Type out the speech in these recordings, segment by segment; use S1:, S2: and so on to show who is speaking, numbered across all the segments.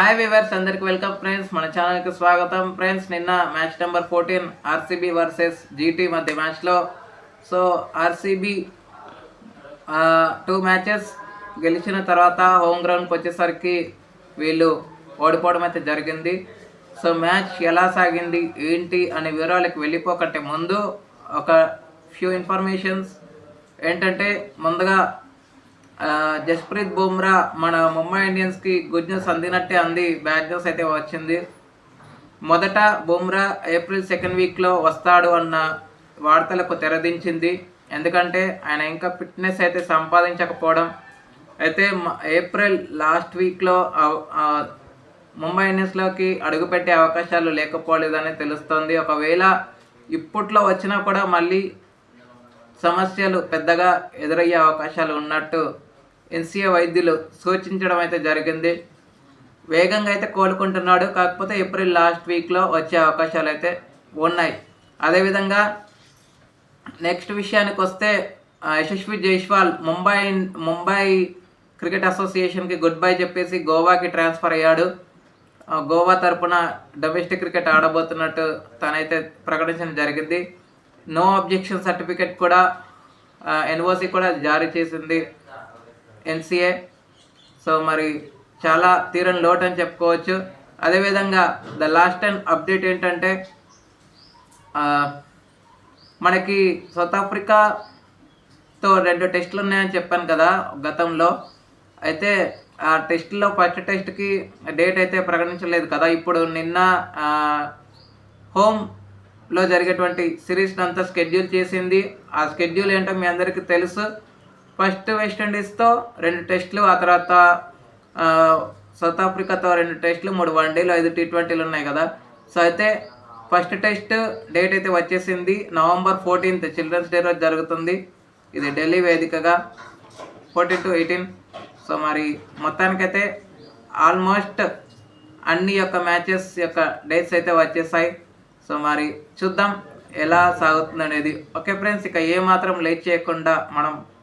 S1: Hi viewers అందరికి welcome friends మన ఛానల్కి స్వాగతం. ఫ్రెండ్స్ నిన్న match number fourteen RCB versus GT మధ్య మ్యాచ్లో సో ఆర్సీబీ టూ మ్యాచెస్ గెలిచిన తర్వాత హోమ్ గ్రౌండ్కి వచ్చేసరికి వీళ్ళు ఓడిపోవడం అయితే జరిగింది. సో మ్యాచ్ ఎలా సాగింది ఏంటి అనే వివరాలకు వెళ్ళిపోకంటే ముందు ఒక ఫ్యూ ఇన్ఫర్మేషన్స్ ఏంటంటే ముందుగా జస్ప్రీత్ బుమ్రా మన ముంబై ఇండియన్స్కి గుడ్ న్యూస్ అందినట్టే అంది. బ్యాడ్ న్యూస్ అయితే వచ్చింది. మొదట బుమ్రా ఏప్రిల్ సెకండ్ వీక్లో వస్తాడు అన్న వార్తలకు తెరదించింది. ఎందుకంటే ఆయన ఇంకా ఫిట్నెస్ అయితే సంపాదించకపోవడం. అయితే ఏప్రిల్ లాస్ట్ వీక్లో ముంబై ఇండియన్స్లోకి అడుగుపెట్టే అవకాశాలు లేకపోలేదని తెలుస్తోంది. ఒకవేళ ఇప్పట్లో వచ్చినా కూడా మళ్ళీ సమస్యలు పెద్దగా ఎదురయ్యే అవకాశాలు ఉన్నట్టు ఎన్సీఏ వైద్యులు సూచించడం అయితే జరిగింది. వేగంగా అయితే కోలుకుంటున్నాడు. కాకపోతే ఏప్రిల్ లాస్ట్ వీక్లో వచ్చే అవకాశాలు అయితే ఉన్నాయి. అదేవిధంగా నెక్స్ట్ విషయానికి వస్తే యశస్వి జైస్వాల్ ముంబై ముంబై క్రికెట్ అసోసియేషన్కి గుడ్ బై చెప్పేసి గోవాకి ట్రాన్స్ఫర్ అయ్యాడు. గోవా తరపున డొమెస్టిక్ క్రికెట్ ఆడబోతున్నట్టు తనైతే ప్రకటించడం జరిగింది. నో అబ్జెక్షన్ సర్టిఫికెట్ కూడా ఎన్ఓసి కూడా జారీ చేసింది. ఎన్సీఏ. సో మరి చాలా తీరని లోటు అని చెప్పుకోవచ్చు. అదేవిధంగా ద లాస్ట్ టైం అప్డేట్ ఏంటంటే మనకి సౌత్ ఆఫ్రికాతో రెండు టెస్టులు ఉన్నాయని చెప్పాను కదా గతంలో. అయితే ఆ టెస్ట్లో ఫస్ట్ టెస్ట్కి డేట్ అయితే ప్రకటించలేదు కదా. ఇప్పుడు నిన్న హోమ్లో జరిగేటువంటి సిరీస్ అంతా స్కెడ్యూల్ చేసింది. ఆ స్కెడ్యూల్ ఏంటో మీ అందరికీ తెలుసు. ఫస్ట్ వెస్టిండీస్తో రెండు టెస్టులు ఆ తర్వాత సౌత్ ఆఫ్రికాతో రెండు టెస్టులు మూడు వన్డేలు ఐదు టీ ట్వంటీలు ఉన్నాయి కదా. సో అయితే ఫస్ట్ టెస్ట్ డేట్ అయితే వచ్చేసింది నవంబర్ ఫోర్టీన్త్ చిల్డ్రన్స్ డే రోజు జరుగుతుంది. ఇది ఢిల్లీ వేదికగా. Fourteen to eighteen. సో మరి మొత్తానికైతే ఆల్మోస్ట్ అన్ని యొక్క మ్యాచెస్ యొక్క డేట్స్ అయితే వచ్చేసాయి. సో మరి చూద్దాం ఎలా సాగుతుంది అనేది ఓకే ఫ్రెండ్స్ ఇక ఏ మాత్రం లేట్ చేయకుండా మనం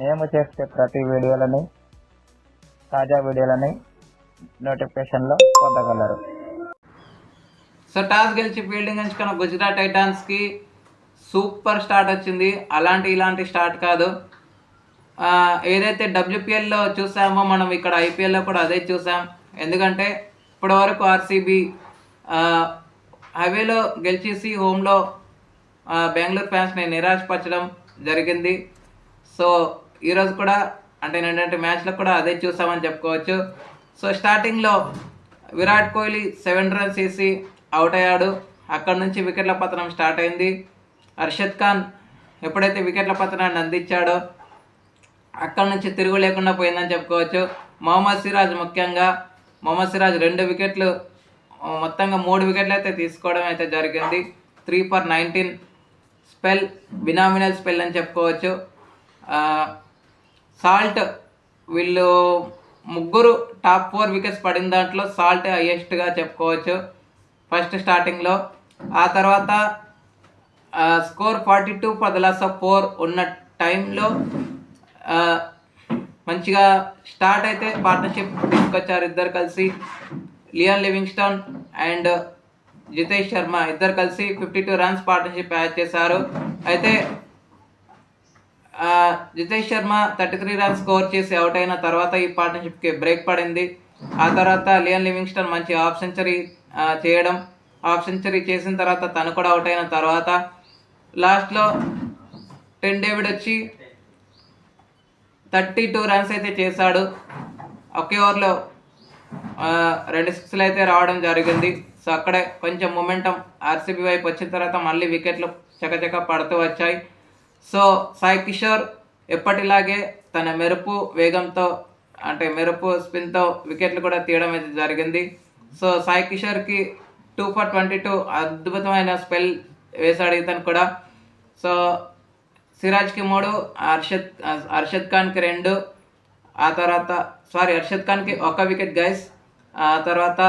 S2: మేము చేసే ప్రతి వీడియోలని తాజా వీడియోలని నోటిఫికేషన్లో పొందగలరు.
S1: సో టాస్ గెలిచి ఫీల్డింగ్ ఎంచుకున్న గుజరాత్ టైటాన్స్కి సూపర్ స్టార్ట్ వచ్చింది. అలాంటి ఇలాంటి స్టార్ట్ కాదు. ఏదైతే డబ్ల్యూపీఎల్లో చూసామో మనం ఇక్కడ ఐపీఎల్లో కూడా అదే చూసాం. ఎందుకంటే ఇప్పటి వరకు ఆర్సీబీ హైవేలో గెలిచేసి హోమ్లో బెంగళూరు ఫ్యాన్స్ని నిరాశపరచడం జరిగింది. సో ఈరోజు కూడా అంటే ఏంటంటే మ్యాచ్లో కూడా అదే చూసామని చెప్పుకోవచ్చు. సో స్టార్టింగ్లో విరాట్ కోహ్లీ సెవెన్ రన్స్ వేసి అవుట్ అయ్యాడు. అక్కడ నుంచి వికెట్ల పతనం స్టార్ట్ అయింది. అర్షద్ ఖాన్ ఎప్పుడైతే వికెట్ల పతనాన్ని అందించాడో అక్కడ నుంచి తిరుగు లేకుండా పోయిందని చెప్పుకోవచ్చు. మొహమ్మద్ సిరాజ్ ముఖ్యంగా మొహమ్మద్ సిరాజ్ రెండు వికెట్లు మొత్తంగా మూడు వికెట్లు అయితే తీసుకోవడం అయితే జరిగింది. Three for nineteen spell phenomenal spell అని చెప్పుకోవచ్చు. సాల్ట్ వీళ్ళు ముగ్గురు టాప్ ఫోర్ వికెట్స్ పడిన దాంట్లో సాల్ట్ హయ్యెస్ట్గా చెప్పుకోవచ్చు ఫస్ట్ స్టార్టింగ్లో ఆ తర్వాత score forty two for the loss of four ఉన్న టైంలో మంచిగా స్టార్ట్ అయితే పార్ట్నర్షిప్ తీసుకొచ్చారు ఇద్దరు కలిసి. Liam Livingstone and Jitesh Sharma ఇద్దరు కలిసి fifty two runs partnership add చేశారు. అయితే Jitesh Sharma thirty three runs score చేసి అవుట్ అయిన తర్వాత ఈ పార్ట్నర్షిప్కి బ్రేక్ పడింది. ఆ తర్వాత లియన్ లివింగ్స్టన్ మంచి హాఫ్ సెంచరీ చేయడం. హాఫ్ సెంచరీ చేసిన తర్వాత తను కూడా అవుట్ అయిన తర్వాత లాస్ట్లో టెన్ డేవిడ్ వచ్చి థర్టీ టూ రన్స్ అయితే చేశాడు. ఒకే ఓవర్లో రెండు సిక్స్లు అయితే రావడం జరిగింది. సో అక్కడే కొంచెం మొమెంటం ఆర్సీబీ వైపు వచ్చిన తర్వాత మళ్ళీ వికెట్లు చకచక పడుతూ వచ్చాయి. సో సాయి కిషోర్ ఎప్పటిలాగే తన మెరుపు వేగంతో అంటే మెరుపు స్పిన్తో వికెట్లు కూడా తీయడం అయితే జరిగింది. సో సాయి కిషోర్కి టూ ఫర్ ట్వంటీ టూ అద్భుతమైన స్పెల్ వేశాడు ఇతను కూడా. సో సిరాజ్కి మూడు అర్షద్ అర్షద్ ఖాన్కి రెండు ఆ తర్వాత సారీ అర్షద్ ఖాన్కి ఒక వికెట్ గైస్ ఆ తర్వాత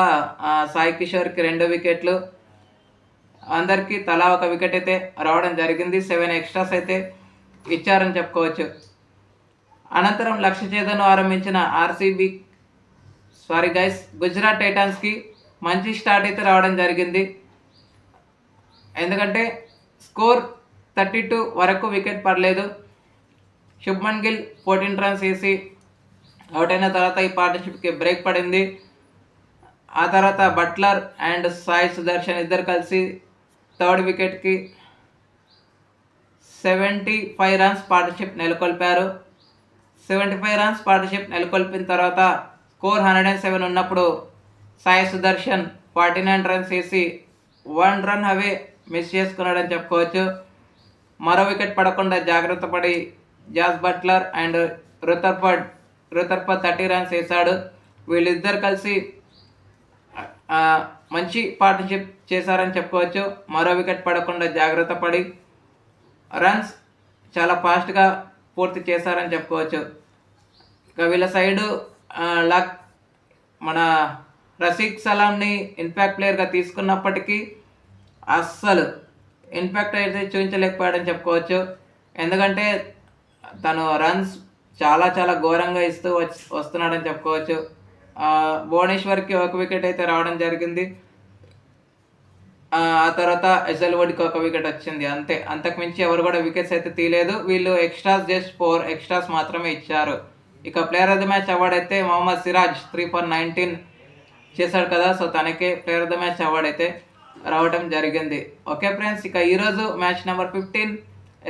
S1: సాయి కిషోర్కి రెండు వికెట్లు. అందరికీ తలా ఒక వికెట్ అయితే రావడం జరిగింది. సెవెన్ ఎక్స్ట్రాస్ అయితే ఇచ్చారని చెప్పుకోవచ్చు. అనంతరం లక్ష్య చేతను ఆరంభించిన ఆర్సీబీ సారీ గైస్ గుజరాత్ టైటాన్స్కి మంచి స్టార్ట్ అయితే రావడం జరిగింది. ఎందుకంటే స్కోర్ థర్టీ టూ వరకు వికెట్ పడలేదు. శుభ్మన్ గిల్ ఫోర్టీన్ రన్స్ వేసి అవుట్ అయిన తర్వాత ఈ పార్ట్నర్షిప్కి బ్రేక్ పడింది. ఆ తర్వాత బట్లర్ అండ్ సాయి సుదర్శన్ ఇద్దరు కలిసి థర్డ్ వికెట్కి సెవెంటీ ఫైవ్ రన్స్ పార్ట్నర్షిప్ నెలకొల్పారు. సెవెంటీ ఫైవ్ రన్స్ పార్ట్నర్షిప్ నెలకొల్పిన తర్వాత స్కోర్ హండ్రెడ్ అండ్ సెవెన్ ఉన్నప్పుడు Sai Sudharsan forty nine runs వేసి వన్ రన్ అవే మిస్ చేసుకున్నాడని చెప్పుకోవచ్చు. మరో వికెట్ పడకుండా జాగ్రత్త పడి Jos Buttler and Rutherford Rutherford thirty runs వేశాడు వీళ్ళిద్దరు కలిసి మంచి పార్ట్నర్షిప్ చేశారని చెప్పుకోవచ్చు. మరో వికెట్ పడకుండా జాగ్రత్త పడి రన్స్ చాలా ఫాస్ట్గా పూర్తి చేశారని చెప్పుకోవచ్చు. ఇక వీళ్ళ సైడు లక్ మన రషీద్ సలాంని ఇంపాక్ట్ ప్లేయర్గా తీసుకున్నప్పటికీ అస్సలు ఇంపాక్ట్ అయితే చూపించలేకపోయాడని చెప్పుకోవచ్చు. ఎందుకంటే తను రన్స్ చాలా చాలా ఘోరంగా ఇస్తూ వస్తున్నాడని చెప్పుకోవచ్చు. భువనేశ్వర్కి ఒక వికెట్ అయితే రావడం జరిగింది. ఆ తర్వాత ఎస్ఎల్ వుడ్కి ఒక వికెట్ వచ్చింది. అంతే. అంతకు మించి ఎవరు కూడా వికెట్స్ అయితే తీయలేదు. వీళ్ళు ఎక్స్ట్రాస్ జస్ట్ ఫోర్ ఎక్స్ట్రాస్ మాత్రమే ఇచ్చారు. ఇక player of the match award అయితే Mohammed Siraj three for nineteen చేశాడు కదా. సో తనకే player of the match award అయితే రావడం జరిగింది. ఓకే ఫ్రెండ్స్ ఇక ఈరోజు match number fifteen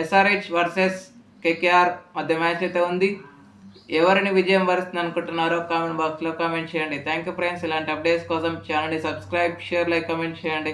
S1: SRH versus KKR మధ్య మ్యాచ్ అయితే ఉంది. ఎవరిని విజయం వరుస్తుంది అనుకుంటున్నారో కామెంట్ బాక్స్లో కామెంట్ చేయండి. థ్యాంక్ యూ ఫ్రెండ్స్ ఇలాంటి అప్డేట్స్ కోసం ఛానల్ని సబ్స్క్రైబ్ షేర్ లైక్ కామెంట్ చేయండి.